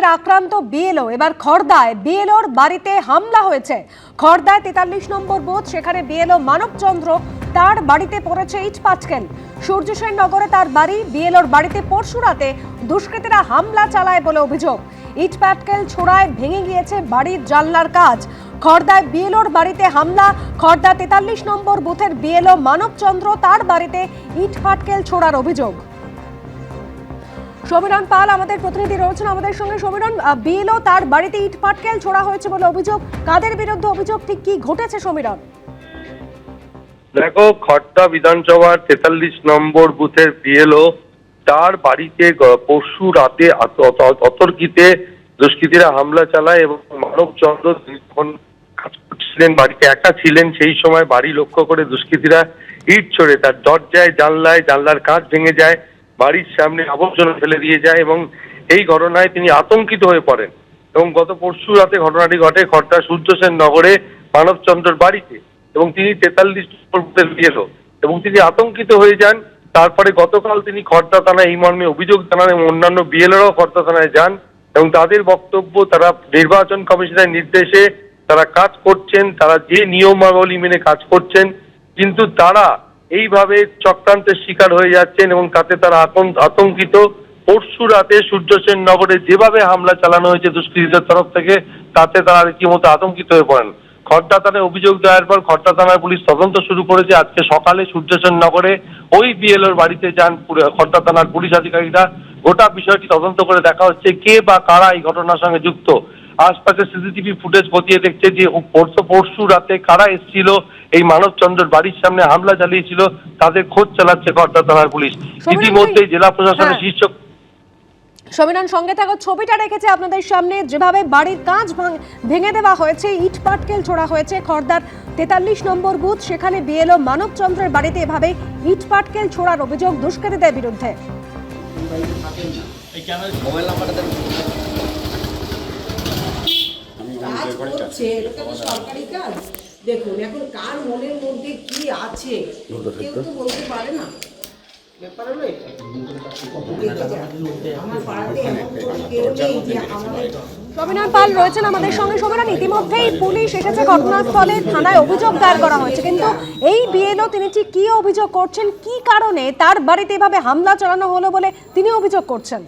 ফের আক্রান্ত বিএলও, এবার খড়দায় বিএলওর বাড়িতে হামলা হয়েছে। খর্দায় তেতাল্লিশ নম্বর বুথ, সেখানে বিএলও মানবচন্দ্র, তার বাড়িতে পড়েছে ইট পাটকেল সূর্যসেন নগরে তার বাড়ি, বিএলওর বাড়িতে পরশু রাতে দুষ্কৃতীরা হামলা চালায় বলে অভিযোগ। ইট পাটকেল ছোড়ায়, ভেঙে গিয়েছে বাড়ির জানলার কাজ। খড়দায় বিএলওর বাড়িতে হামলা খড়দা তেতাল্লিশ নম্বর বুথের বিএলও মানবচন্দ্র, তার বাড়িতে ইট পাটকেল ছোড়ার অভিযোগ। সমীরণ পাল, আমাদের প্রতিনিধি রয়েছেন আমাদের সঙ্গে। সমীরণ বিএলও তার বাড়িতে ইট পাটকেল ছোড়া হয়েছে বলে অভিযোগ। কাদের বিরুদ্ধে অভিযোগ? ঠিক কি ঘটেছে সমীরণ? দেখো খড়দা বিধানসভার তেতাল্লিশ নম্বর বুথের বিএলও তার বাড়িতে পরশু রাতে অতর্কিতে দুষ্কৃতীরা হামলা চালায় এবং মানবচন্দ্র তখন কাজ করছিলেন, বাড়িতে একা ছিলেন, সেই সময় বাড়ি লক্ষ্য করে দুষ্কৃতীরা ইট ছড়ে। তার দরজায়, জানলায়, জানলার কাজ ভেঙে যায়। বাড়ির সামনে আবর্জনা ফেলে দিয়ে যায় এবং এই ঘটনায় তিনি আতঙ্কিত হয়ে পড়েন। এবং গত পরশু রাতে ঘটনাটি ঘটে খড়দা সূর্যসেন নগরে মানবচন্দ্রের বাড়িতে এবং তিনি তেতাল্লিশ এবং তিনি আতঙ্কিত হয়ে যান। তারপরে গতকাল তিনি খড়দা থানায় এই মর্মে অভিযোগ জানান এবং অন্যান্য বিএলওরাও খড়দা থানায় যান এবং তাদের বক্তব্য, তারা নির্বাচন কমিশনের নির্দেশে তারা কাজ করছেন, তারা যে নিয়মাবলী মেনে কাজ করছেন, কিন্তু তারা এইভাবে চক্রান্তের শিকার হয়ে যাচ্ছেন এবং তাতে তারা আতঙ্ক- আতঙ্কিত। পরশু রাতে সূর্যসেন নগরে যেভাবে হামলা চালানো হয়েছে দুষ্কৃতীদের তরফ থেকে, তাতে তারা রীতিমতো আতঙ্কিত হয়ে পড়েন। খড়দা থানায় অভিযোগ দেওয়ার পর খড়দা থানার পুলিশ তদন্ত শুরু করেছে। আজকে সকালে সূর্যসেন নগরে ওই বিএলওর বাড়িতে যান খড়দা থানার পুলিশ আধিকারিকরা। গোটা বিষয়টি তদন্ত করে দেখা হচ্ছে কে বা কারা এই ঘটনার সঙ্গে যুক্ত। আশপাশে সিসিটিভি ফুটেজ খতিয়ে দেখছে যে পরশু রাতে কারা এসেছিল এই মানবচন্দ্রের বাড়ির সামনে হামলা চালিয়েছিল তাদের খোঁজ চালাচ্ছে খড়দা থানার পুলিশ ইতিমধ্যে জেলা প্রশাসনের হ্যাঁ। শীর্ষ সমীরণ সঙ্গে থাকা ছবিটা রেখেছে আপনাদের সামনে যেভাবে বাড়ির কাঁচ ভাঙ- ভেঙে দেওয়া হয়েছে ইট পাটকেল ছোড়া হয়েছে খড়দার তেতাল্লিশ নম্বর বুথ সেখানে বিএলও মানবচন্দ্রের বাড়িতে এভাবে ইট পাটকেল ছোড়ার অভিযোগ দুষ্কৃতীদের বিরুদ্ধে। সরকারি কাজ। দেখুন এখন কার মনের মধ্যে কি আছে? কেউ তো বলতে পারে না। ব্যাপার হলো এটা। আমার পাড়াতে কেউ নেই যে আমাদের সমীরণ পাল রয়েছেন আমাদের সঙ্গে। সমীরণ ইতিমধ্যেই পুলিশ এসেছে ঘটনাস্থলে থানায় অভিযোগ দায়ের করা হয়েছে। কিন্তু এই বিএলও তিনি ঠিক কি অভিযোগ করছেন কি কারণে তার বাড়িতে এভাবে হামলা চালানো হলো বলে তিনি অভিযোগ করছেন?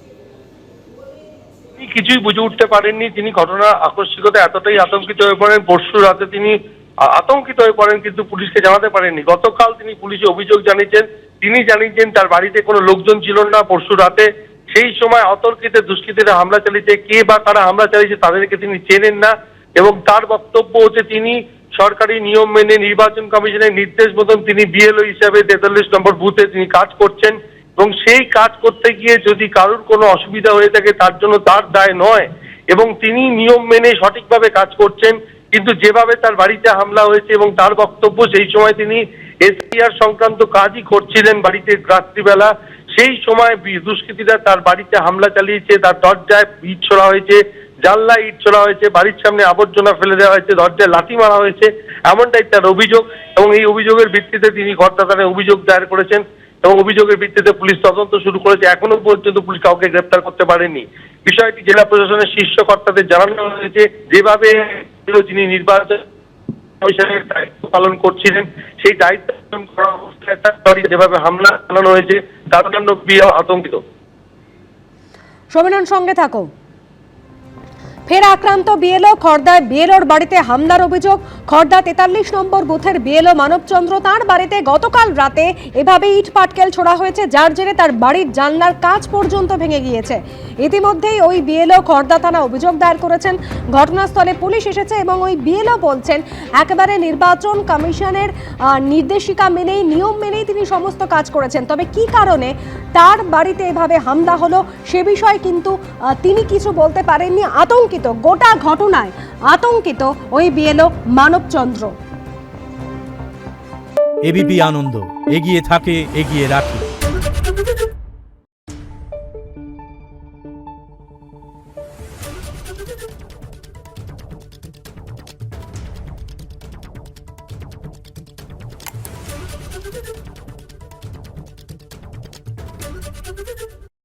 তিনি কিছুই বুঝে উঠতে পারেননি। তিনি ঘটনা আকস্মিকতা এতটাই আতঙ্কিত হয়ে পড়েন পরশু রাতে তিনি আতঙ্কিত হয়ে পড়েন কিন্তু পুলিশকে জানাতে পারেননি। গতকাল তিনি পুলিশে অভিযোগ জানিয়েছেন, তিনি জানিয়েছেন তার বাড়িতে কোনো লোকজন ছিল না পরশু রাতে। সেই সময় অতর্কিতে দুষ্কৃতীরা হামলা চালিয়েছে, কে বা কারা হামলা চালিয়েছে তাদেরকে তিনি চেনেন না এবং তার বক্তব্য হচ্ছে তিনি সরকারি নিয়ম মেনে নির্বাচন কমিশনের নির্দেশ মতন তিনি বিএলও হিসাবে তেতাল্লিশ নম্বর বুথে তিনি কাজ করছেন এবং সেই কাজ করতে গিয়ে যদি কারোর কোনো অসুবিধা হয়ে থাকে তার জন্য তার দায় নয় এবং তিনি নিয়ম মেনে সঠিকভাবে কাজ করছেন। কিন্তু যেভাবে তার বাড়িতে হামলা হয়েছে এবং তার বক্তব্য, সেই সময় তিনি এসপিআর সংক্রান্ত কাজই করছিলেন বাড়িতে রাত্রিবেলা। সেই সময় দুষ্কৃতীরা তার বাড়িতে হামলা চালিয়েছে, তার দরজায় ইট ছোড়া হয়েছে জানলা ইট ছোড়া হয়েছে, বাড়ির সামনে আবর্জনা ফেলে দেওয়া হয়েছে, দরজায় লাথি মারা হয়েছে, এমনটাই তার অভিযোগ। এবং এই অভিযোগের ভিত্তিতে তিনি ঘটনা থানায় অভিযোগ দায়ের করেছেন এবং অভিযোগের ভিত্তিতে পুলিশ তদন্ত শুরু করেছে। এখনও পর্যন্ত পুলিশ কাউকে গ্রেপ্তার করতে পারেনি। বিষয়টি জেলা প্রশাসনের শীর্ষ কর্তাদের জানানো হয়েছে। যেভাবে যিনি নির্বাচন দায়িত্ব পালন করছিলেন, সেই দায়িত্ব পালন করা অবস্থায় তার যেভাবে হামলা চালানো হয়েছে, তার জন্য বিয়ে আতঙ্কিত। সম্মেলন সঙ্গে থাকো। ফের আক্রান্ত বিএলও খর্দায় বিএলওর বাড়িতে হামলার অভিযোগ। খর্দা তেতাল্লিশ নম্বর বুথের বিএলও মানবচন্দ্র তার বাড়িতে গতকাল রাতে এভাবে ইট পাটকেল ছোড়া হয়েছে, যার জেরে তার বাড়ির জানলার কাজ পর্যন্ত ভেঙে গিয়েছে। ইতিমধ্যেই ওই বিএলও খর্দা থানা অভিযোগ দায়ের করেছেন। ঘটনাস্থলে পুলিশ এসেছে এবং ওই বিএলও বলছেন, একেবারে নির্বাচন কমিশনের নির্দেশিকা মেনেই, নিয়ম মেনেই তিনি সমস্ত কাজ করেছেন। তবে কি কারণে তার বাড়িতে এভাবে হামলা হলো সে বিষয়ে কিন্তু তিনি কিছু বলতে পারেননি। আতঙ্কিত গোটা ঘটনায় আতঙ্কিত ওই বিএলও মানবচন্দ্র এবিপি আনন্দ এগিয়ে থাকে এগিয়ে রাখে।